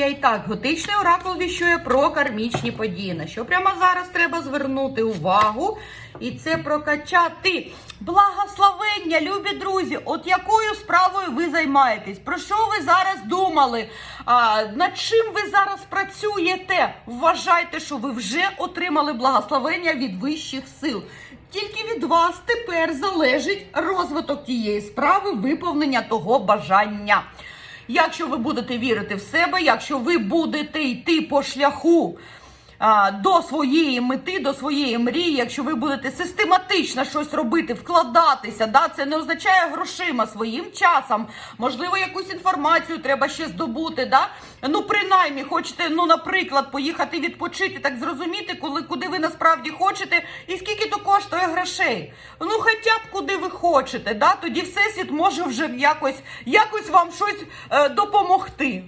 Марія. І так, готичний оракул віщує про кармічні події. На що прямо зараз треба звернути увагу і це прокачати. Благословення, любі друзі! От якою справою ви займаєтесь? Про що ви зараз думали? А, над чим ви зараз працюєте? Вважайте, що ви вже отримали благословення від вищих сил. Тільки від вас тепер залежить розвиток тієї справи, виповнення того бажання. Якщо ви будете вірити в себе, якщо ви будете йти по шляху до своєї мети, до своєї мрії, якщо ви будете систематично щось робити, вкладатися, да, це не означає грошима своїм часом. Можливо, якусь інформацію треба ще здобути. Да? Ну, принаймні, хочете, ну, наприклад, поїхати відпочити, так зрозуміти, коли куди ви насправді хочете, і скільки то коштує грошей. Ну, хоча б куди ви хочете, да? тоді всесвіт може вже якось, якось вам щось е, допомогти.